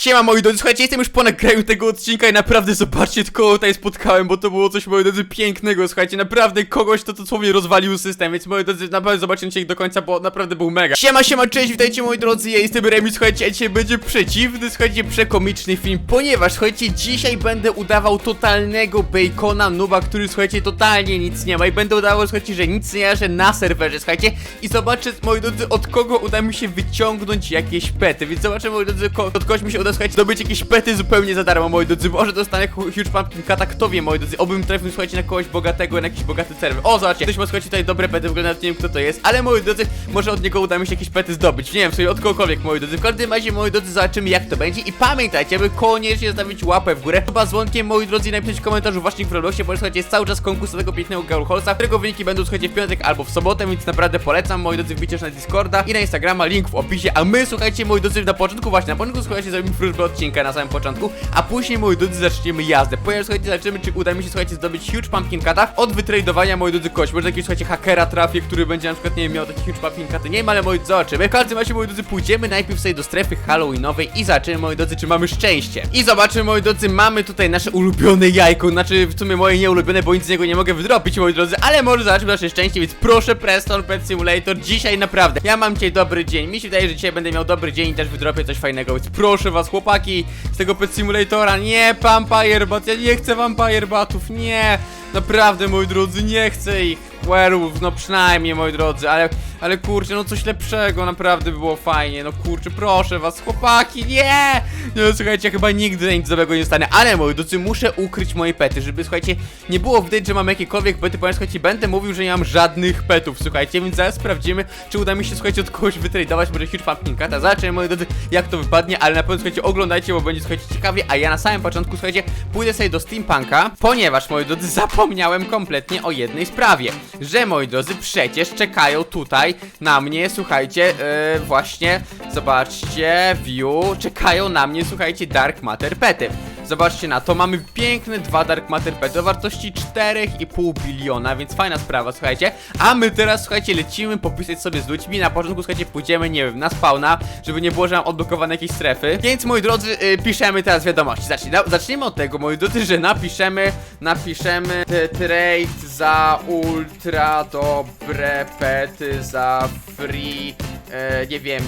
Siema moi drodzy, słuchajcie, jestem już po nagraniu tego odcinka i naprawdę zobaczcie, kogo tutaj spotkałem, bo to było coś, moi drodzy, pięknego, słuchajcie, naprawdę kogoś to dosłownie rozwalił system, więc moi drodzy, naprawdę zobaczycie ich do końca, bo naprawdę był mega. Siema, siema, cześć, witajcie moi drodzy, ja jestem Remi, słuchajcie, a dzisiaj będzie przeciwny, słuchajcie, przekomiczny film, ponieważ, słuchajcie, dzisiaj będę udawał totalnego bacona nuba, który, słuchajcie, totalnie nic nie ma i będę udawał, słuchajcie, że nic nie jarzę na serwerze, słuchajcie, i zobaczę, moi drodzy, od kogo uda mi się wyciągnąć jakieś pety, więc zobaczę, moi drodzy, od kogoś mi się uda, słuchajcie, zdobyć jakieś pety zupełnie za darmo, moi drodzy, może dostanę hu- Huge Pumpkin Kata, kto wie, moi drodzy, obym trafił, słuchajcie, na kogoś bogatego, na jakiś bogaty serwer. O, zobaczcie, ktoś ma, słuchajcie, tutaj dobre pety, w ogóle nawet nie wiem, kto to jest, ale, moi drodzy, może od niego uda mi się jakieś pety zdobyć, nie wiem, sobie od kogokolwiek, moi drodzy, w każdym razie, moi drodzy, zobaczymy, jak to będzie. I pamiętajcie, aby koniecznie zostawić łapę w górę, chyba dzwonkiem, moi drodzy, napisać w komentarzu właśnie w Robloxie, bo, słuchajcie, jest cały czas konkurs tego pięknego Gaulholsa, którego wyniki będą, słuchajcie, w piątek albo w sobotę, więc naprawdę polecam, moi drodzy, wbicie też na Discorda i na Instagrama, link w opisie, a my, słuchajcie, moi drodzy, na początku właśnie, na początku, słuchajcie, zrobimy wróżbę odcinka na samym początku, a później, moi drodzy, zaczniemy jazdę, ponieważ, słuchajcie, zobaczymy, czy uda mi się, słuchajcie, zdobyć Huge Pumpkin Kata od wytradowania, moi drodzy, kość, może jakiegoś, słuchajcie, hakera trafię, który będzie na przykład, nie wiem, miał taki Huge Pumpkin Katy, nie wiem, ale, moi drodzy, zobaczymy, w każdym razie, moi drodzy, pójdziemy najpierw sobie do strefy Halloweenowej i zobaczymy, moi drodzy, czy mamy szczęście. I zobaczymy, moi drodzy, mamy tutaj nasze ulubione jajko, znaczy w sumie moje nieulubione, bo nic z niego nie mogę wydropić, moi drodzy, ale może zobaczymy nasze szczęście, więc proszę Preston Pet Simulator, dzisiaj naprawdę, ja mam dzisiaj dobry dzień, mi się wydaje, że dzisiaj będę miał dobry dzień i też wydropię coś fajnego, więc proszę was, chłopaki, z tego Pet Simulatora, nie Vampire Bat, ja nie chcę Vampire Batów, nie, naprawdę, moi drodzy, nie chcę ich, Werewolf, no przynajmniej, moi drodzy, ale, ale kurczę, no coś lepszego, naprawdę by było fajnie, no kurczę, proszę was, chłopaki, nie! No słuchajcie, ja chyba nigdy nic dobrego nie stanę, ale moi drodzy, muszę ukryć moje pety, żeby, słuchajcie, nie było widać, że mam jakiekolwiek pety, ponieważ, słuchajcie, będę mówił, że nie mam żadnych petów, słuchajcie, więc zaraz sprawdzimy, czy uda mi się, słuchajcie, od kogoś wytradować, może Huge Pumpkin Cata, zobaczymy, moi drodzy, jak to wypadnie, ale na pewno, słuchajcie, oglądajcie, bo będzie, słuchajcie, ciekawie, a ja na samym początku, słuchajcie, pójdę sobie do Steampunka, ponieważ, moi drodzy, zapomniałem kompletnie o jednej sprawie, że, moi drodzy, przecież czekają tutaj na mnie, słuchajcie, yy, właśnie, zobaczcie, view, czekają na mnie, słuchajcie, Dark Matter Pety. Zobaczcie na to, mamy piękne dwa Dark Matter Pety o wartości 4,5 biliona, więc fajna sprawa, słuchajcie. A my teraz, słuchajcie, lecimy popisać sobie z ludźmi. Na początku, słuchajcie, pójdziemy, nie wiem, na spawna, żeby nie było, że mam odblokowane jakieś strefy. Więc, moi drodzy, yy, piszemy teraz wiadomości. Zacznij, zacznijmy od tego, moi drodzy, że napiszemy, napiszemy trade za ultra dobre pety, za free e, nie wiem,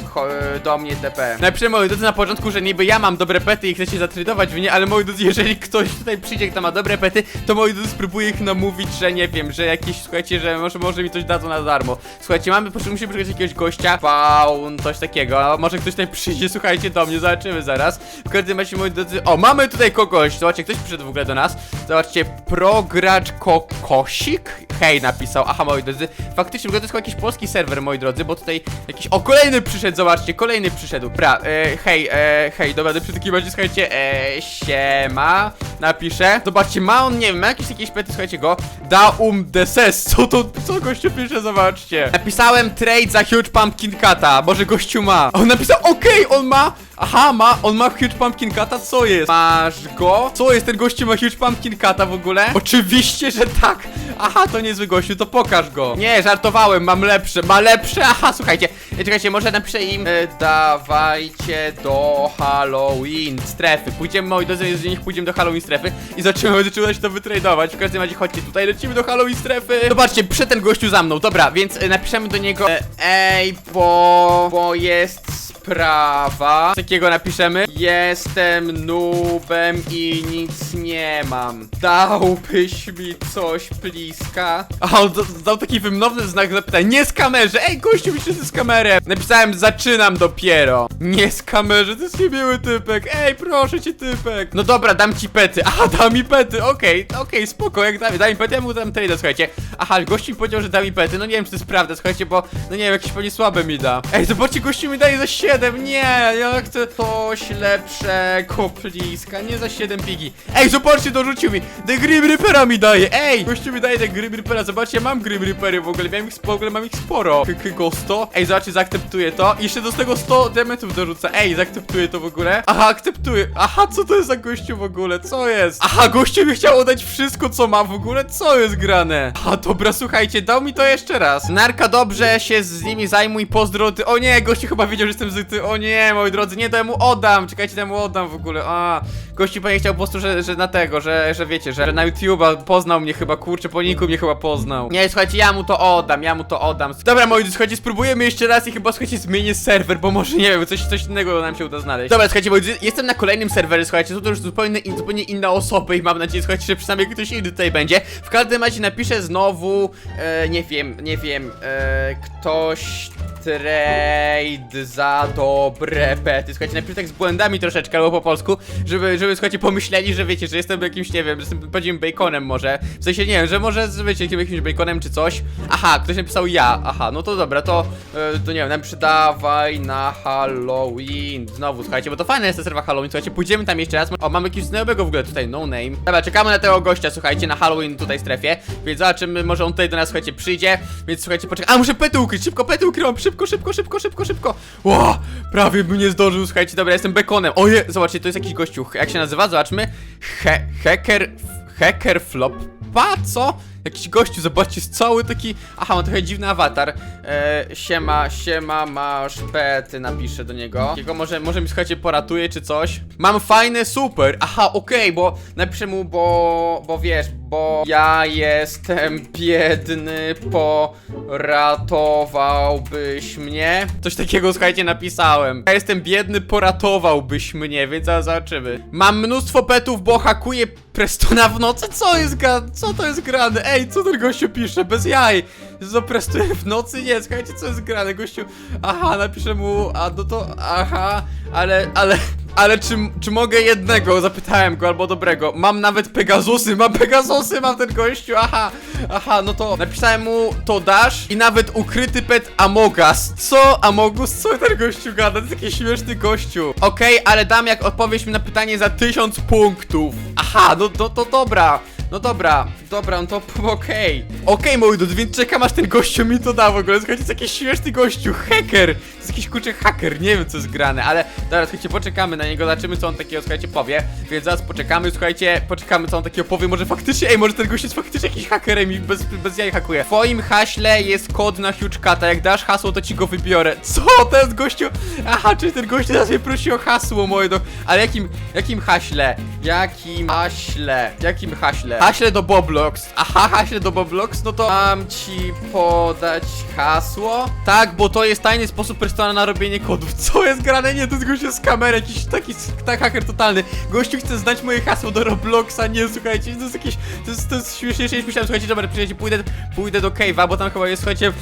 e, do mnie TP. Napiszę moi drodzy na początku, że niby ja mam dobre pety i chcę się zatradować w nie, ale moi drodzy, jeżeli ktoś tutaj przyjdzie, kto ma dobre pety, to moi drodzy spróbuję ich namówić, że nie wiem, że jakieś, słuchajcie, że może, może mi coś dadzą na darmo. Słuchajcie, mamy, musimy przyjechać jakiegoś gościa, faun, coś takiego, a może ktoś tutaj przyjdzie, słuchajcie, do mnie, zobaczymy zaraz. W każdym razie, moi drodzy, o, mamy tutaj kogoś, zobaczcie, ktoś przyszedł w ogóle do nas, zobaczcie, progracz kokosik? Hej, napisał, aha, moi drodzy, faktycznie, w ogóle to jest jakiś polski serwer, moi drodzy, bo tutaj jakiś, o, kolejny przyszedł, zobaczcie, kolejny przyszedł, pra, e, hej, e, hej, dobra, przy takim razie, słuchajcie, e, siema, napiszę, zobaczcie, ma on, nie wiem, ma jakieś, jakieś pety, słuchajcie go, da um deses, co to, co gościu pisze, zobaczcie, napisałem trade za huge pumpkin kata, może gościu ma, on napisał, okej, on ma, aha, ma, on ma huge pumpkin kata, co jest, masz go, co jest, ten gościu ma huge pumpkin kata w ogóle, oczywiście, że tak, aha, to niezły gościu, to pokaż go, nie, żartowałem, mam lepsze, ma lepsze, aha, słuchajcie, e, czekajcie, może napiszę im, e, dawajcie do Halloween strefy, pójdziemy, moi drodzy, jeżeli niech pójdziemy do Halloween strefy i zobaczymy, czy uda się to wytradować, w każdym razie chodźcie tutaj, lecimy do Halloween strefy, zobaczcie, przy ten gościu za mną, dobra, więc e, napiszemy do niego, e, ej, bo, bo jest sprawa, takiego napiszemy, jestem nubem i nic nie mam, dałbyś mi coś bliska? A on da- dał taki wymowny znak zapytania, nie z kamerze, ej, gościu mi się z kamerę, napisałem, zaczynam dopiero, nie z kamerze, to jest niemiły typek, ej, proszę cię typek, no dobra, dam ci pety, aha, da mi pety, okej, okej, spoko, jak da mi pety, ja mu dam trade'a, słuchajcie, aha, gościu mi powiedział, że da mi pety, no nie wiem, czy to jest prawda, słuchajcie, bo, no nie wiem, jakieś pewnie słabe mi da, ej, zobaczcie, gościu mi daje za 7, nie, ja chcę coś lepszego, pliska, nie za 7 pigi, ej, zobaczcie, dorzucił mi, The Grim Reapera mi daje, ej, gościu mi daje The Grim Reapera, zobaczcie, mam Grim Reapery w ogóle, miałem ich, w ogóle mam ich sporo, K- 100, ej, zobaczcie, zaakceptuję to, jeszcze do tego 100 dementów dorzuca, ej, zaakceptuję to w ogóle, aha, akceptuję, aha, co to jest za gościu w ogóle, co jest, aha, gościu mi chciał oddać wszystko, co ma w ogóle, co jest grane, a dobra, słuchajcie, dał mi to jeszcze raz, Narka, dobrze się z nimi zajmuj, pozdro, o nie, gościu chyba wiedział, że jestem z o nie, moi drodzy, nie, to ja mu oddam, czekajcie, to ja mu oddam w ogóle, a Gościu pewnie chciał po prostu, że, że na tego, że, że wiecie, że na YouTube'a poznał mnie chyba, kurczę, po niku mnie chyba poznał. Nie, słuchajcie, ja mu to oddam, ja mu to oddam. Dobra, moi drodzy, słuchajcie, spróbujemy jeszcze raz i chyba, słuchajcie, zmienię serwer, bo może, nie wiem, coś, coś innego nam się uda znaleźć. Dobra, słuchajcie, moi drodzy, jestem na kolejnym serwerze, słuchajcie, są to już zupełnie, in, zupełnie inne osoby i mam nadzieję, słuchajcie, że przynajmniej ktoś inny tutaj będzie. W każdym razie napiszę znowu, e, nie wiem, nie wiem, e, ktoś trade za dobre bety. Słuchajcie, napiszę tak z błędami troszeczkę, albo po polsku, żeby, żeby, słuchajcie, pomyśleli, że wiecie, że jestem jakimś, nie wiem, że jestem pewnym baconem może. W sensie, nie wiem, że może, że wiecie, jakimś baconem czy coś. Aha, ktoś napisał ja. Aha, no to dobra, to, e, to nie wiem, napiszę dawaj na Halloween. Znowu, słuchajcie, bo to fajne jest ta serwa Halloween, słuchajcie, pójdziemy tam jeszcze raz. O, mamy jakiegoś znajomego w ogóle tutaj, no name. Dobra, czekamy na tego gościa, słuchajcie, na Halloween tutaj strefie, więc zobaczymy, może on tutaj do nas, słuchajcie, przyjdzie, więc słuchajcie, poczekaj. A, muszę pety ukryć, szybko pety szybko, szybko, szybko, szybko, szybko. Ło, prawie bym nie zdążył, słuchajcie, dobra, jestem bekonem. Oje, zobaczcie, to jest jakiś gościu, jak się nazywa, zobaczmy. He, hacker, hacker flop. Pa, co? Jakiś gościu, zobaczcie, jest cały taki... Aha, ma trochę dziwny awatar. E, siema, siema, masz pety, napiszę do niego. Jego może, może mi, słuchajcie, poratuje czy coś. Mam fajne, super. Aha, okej, bo napiszę mu, bo... Bo wiesz, bo ja jestem biedny, poratowałbyś mnie? Coś takiego, słuchajcie, napisałem. Ja jestem biedny, poratowałbyś mnie, więc zaraz zobaczymy. Mam mnóstwo petów, bo hakuję Prestona w nocy? Co jest gra... Co to jest grane? Ej, co ten gościu pisze? Bez jaj! Co, prestuje w nocy? Nie, słuchajcie, co jest grane? Gościu... Aha, napiszę mu... A, no to... Aha, ale... Ale... Ale czy, czy mogę jednego? Zapytałem go, albo dobrego. Mam nawet Pegasusy, mam Pegasusy, mam ten gościu, aha, aha, no to napisałem mu, to dasz i nawet ukryty pet Amogas. Co? Amogus? Co ten gościu gada? To jest jakiś śmieszny gościu. Okej, ale dam jak odpowiedź mi na pytanie za tysiąc punktów. Aha, no to, to dobra. No dobra, dobra, no to okej. Okej, moi drodzy, więc czekam aż ten gościu mi to da w ogóle. Słuchajcie, jest jakiś śmieszny gościu, hacker. To jest jakiś kurczę haker, nie wiem co jest grane, ale dobra, słuchajcie, poczekamy na niego, zobaczymy co on takiego, słuchajcie, powie. Więc zaraz poczekamy, słuchajcie, poczekamy co on takiego powie. Może faktycznie, ej, może ten gość jest faktycznie jakiś hakerem i bez, bez jaj hakuje. W twoim haśle jest kod na huge cata, jak dasz hasło, to ci go wybiorę. Co? Jest gościu? Aha, czyli ten gościu teraz mnie prosi o hasło moje do... Ale jakim, jakim haśle? Jakim haśle? Jakim haśle? Haśle do Boblox. Aha, haśle do Boblox, no to mam ci podać hasło? Tak, bo to jest tajny sposób Prestona na robienie kodów. Co jest grane? Nie, to jest gościu z kamery, jakiś taki tak haker totalny. Gościu chce znać moje hasło do Robloxa, nie, słuchajcie, to jest jakieś, to jest, to jest śmieszniejsze niż myślałem, słuchajcie, dobra, przyjdziecie, pójdę, pójdę do Cave'a, bo tam chyba jest, słuchajcie,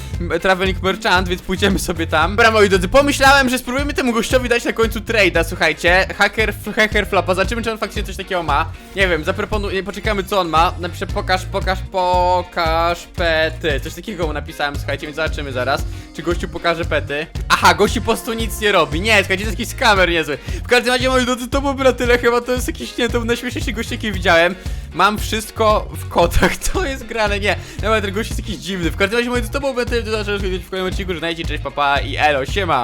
Traveling Merchant, więc pójdziemy sobie tam. Dobra, moi drodzy, pomyślałem, że spróbujemy temu gościowi dać na końcu trade'a, słuchajcie, hacker, hacker flopa, zobaczymy, czy on faktycznie coś takiego ma. Nie wiem, zaproponuję, poczekamy, co on ma. Napiszę, pokaż, pokaż, pokaż pety. Coś takiego mu napisałem, słuchajcie, więc zobaczymy zaraz, czy gościu pokaże pety. Aha, gościu po prostu nic nie robi. Nie, słuchajcie, to jest jakiś skamer niezły. W każdym razie, moi drodzy, to byłoby na tyle, chyba to jest jakiś, nie, to był najśmieszniejszy gość, jaki widziałem. Mam wszystko w kotach, to jest grane, nie. Nawet ten gość jest jakiś dziwny. W każdym razie, moi drodzy, to byłoby na tyle, do zobaczenia w kolejnym odcinku, że znajdziecie, cześć, papa i elo, siema.